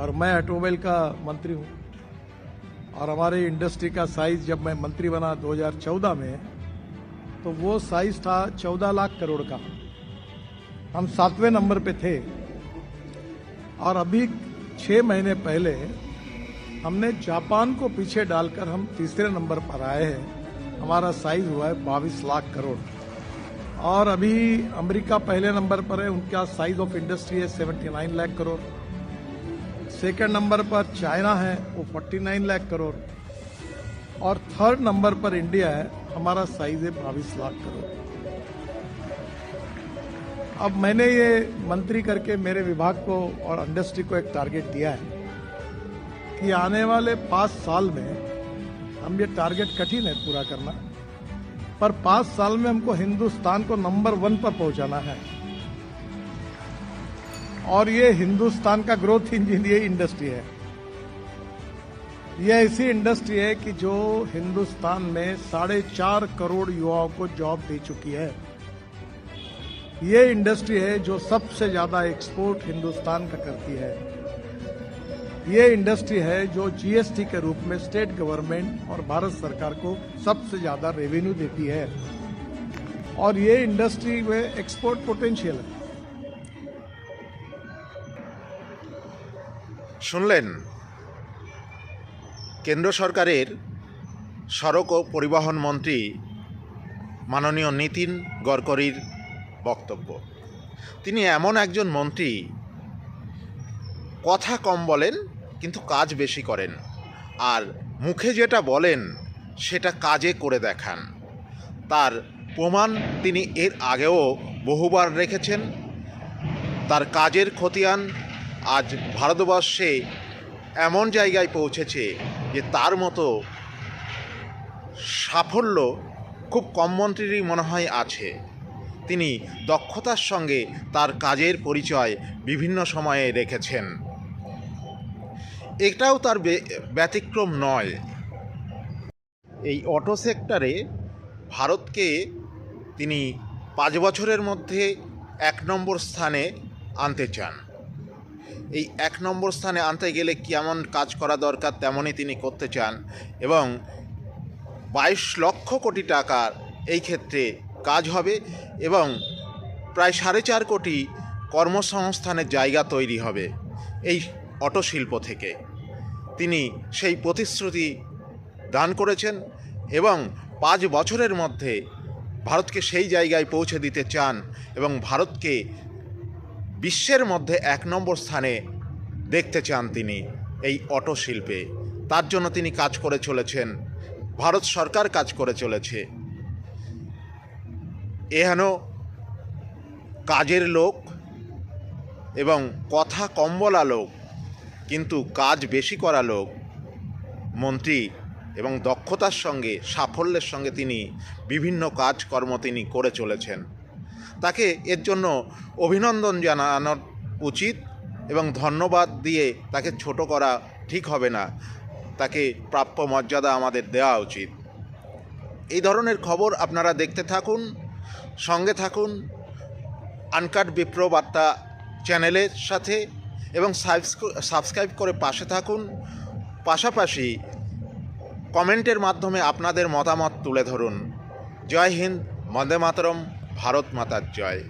और मैं ऑटोमोबाइल का मंत्री हूँ। और हमारे इंडस्ट्री का साइज़ जब मैं मंत्री बना 2014 में तो वो साइज़ था 14 लाख करोड़ का। हम सातवें नंबर पे थे। और अभी छः महीने पहले हमने जापान को पीछे डालकर हम तीसरे नंबर पर आए हैं। हमारा साइज़ हुआ है बाईस लाख करोड़। और अभी अमेरिका पहले नंबर पर है, उनका साइज़ ऑफ़ इंडस्ट्री है 79 लाख करोड़। सेकंड नंबर पर चाइना है, वो 49 लाख करोड़। और थर्ड नंबर पर इंडिया है, हमारा साइज़ है बाईस लाख करोड़। अब मैंने ये मंत्री करके मेरे विभाग को और इंडस्ट्री को एक टारगेट दिया है कि आने वाले पाँच साल में हम ये टारगेट कठिन है पूरा करना। पर पाँच साल में हमको हिंदुस्तान को नंबर वन पर पहुंचाना है। और ये हिंदुस्तान का ग्रोथ इंजन ये इंडस्ट्री है। ये ऐसी इंडस्ट्री है कि जो हिंदुस्तान में साढ़े चार करोड़ युवाओं को जॉब दे चुकी है। ये इंडस्ट्री है जो सबसे ज़्यादा एक्सपोर्ट हिंदुस्तान का करती है। ये इंडस्ट्री है जो जीएसटी के रूप में स्टेट गवर्नमेंट और भारत सरकार को सबसे ज़्यादा रेवेन्यू देती है। और ये इंडस्ट्री में एक्सपोर्ट पोटेंशियल है। শুনলেন? কেন্দ্র সরকারের সড়ক ও পরিবহন মন্ত্রী মাননীয় নীতিন গডকরির বক্তব্য। তিনি এমন একজন মন্ত্রী, কথা কম বলেন, কিন্তু কাজ বেশি করেন। আর মুখে যেটা বলেন, সেটা কাজে করে দেখান। তার প্রমাণ তিনি এর আগেও বহুবার রেখেছেন। তার কাজের খতিয়ান আজ ভারতবর্ষে এমন জায়গায় পৌঁছেছে যে তার মতো সাফল্য খুব কম মন্ত্রীরই মনে হয় আছে। তিনি দক্ষতার সঙ্গে তার কাজের পরিচয় বিভিন্ন সময়ে রেখেছেন। এটাও তার ব্যতিক্রম নয়। এই অটো সেক্টরে ভারতকে তিনি পাঁচ বছরের মধ্যে এক নম্বর স্থানে আনতে চান। এই এক নম্বর স্থানে আনতে গেলে কেমন কাজ করা দরকার তেমনই তিনি করতে চান এবং বাইশ লক্ষ কোটি টাকার এই ক্ষেত্রে কাজ হবে এবং প্রায় সাড়ে চার কোটি কর্মসংস্থানের জায়গা তৈরি হবে এই অটো শিল্প থেকে। তিনি সেই প্রতিশ্রুতি দান করেছেন এবং পাঁচ বছরের মধ্যে ভারতকে সেই জায়গায় পৌঁছে দিতে চান এবং ভারতকে বিশ্বের মধ্যে এক নম্বর স্থানে দেখতে চান তিনি এই অটো শিল্পে। তার জন্য তিনি কাজ করে চলেছেন, ভারত সরকার কাজ করে চলেছে। এহেন কাজের লোক এবং কথা কম বলা লোক, কিন্তু কাজ বেশি করা লোক, মন্ত্রী এবং দক্ষতার সঙ্গে সাফল্যের সঙ্গে তিনি বিভিন্ন কাজকর্ম তিনি করে চলেছেন। তাকে এর জন্য অভিনন্দন জানানো উচিত এবং ধন্যবাদ দিয়ে তাকে ছোট করা ঠিক হবে না। তাকে প্রাপ্য মর্যাদা আমাদের দেওয়া উচিত। এই ধরনের খবর আপনারা দেখতে থাকুন, সঙ্গে থাকুন, আনকাট বিপ্র বার্তা চ্যানেলের সাথে এবং সাবস্ক্রাইব করে পাশে থাকুন। পাশাপাশি কমেন্টের মাধ্যমে আপনাদের মতামত তুলে ধরুন। জয় হিন্দ, বন্দে মাতরম। ভারত মাতার জয়।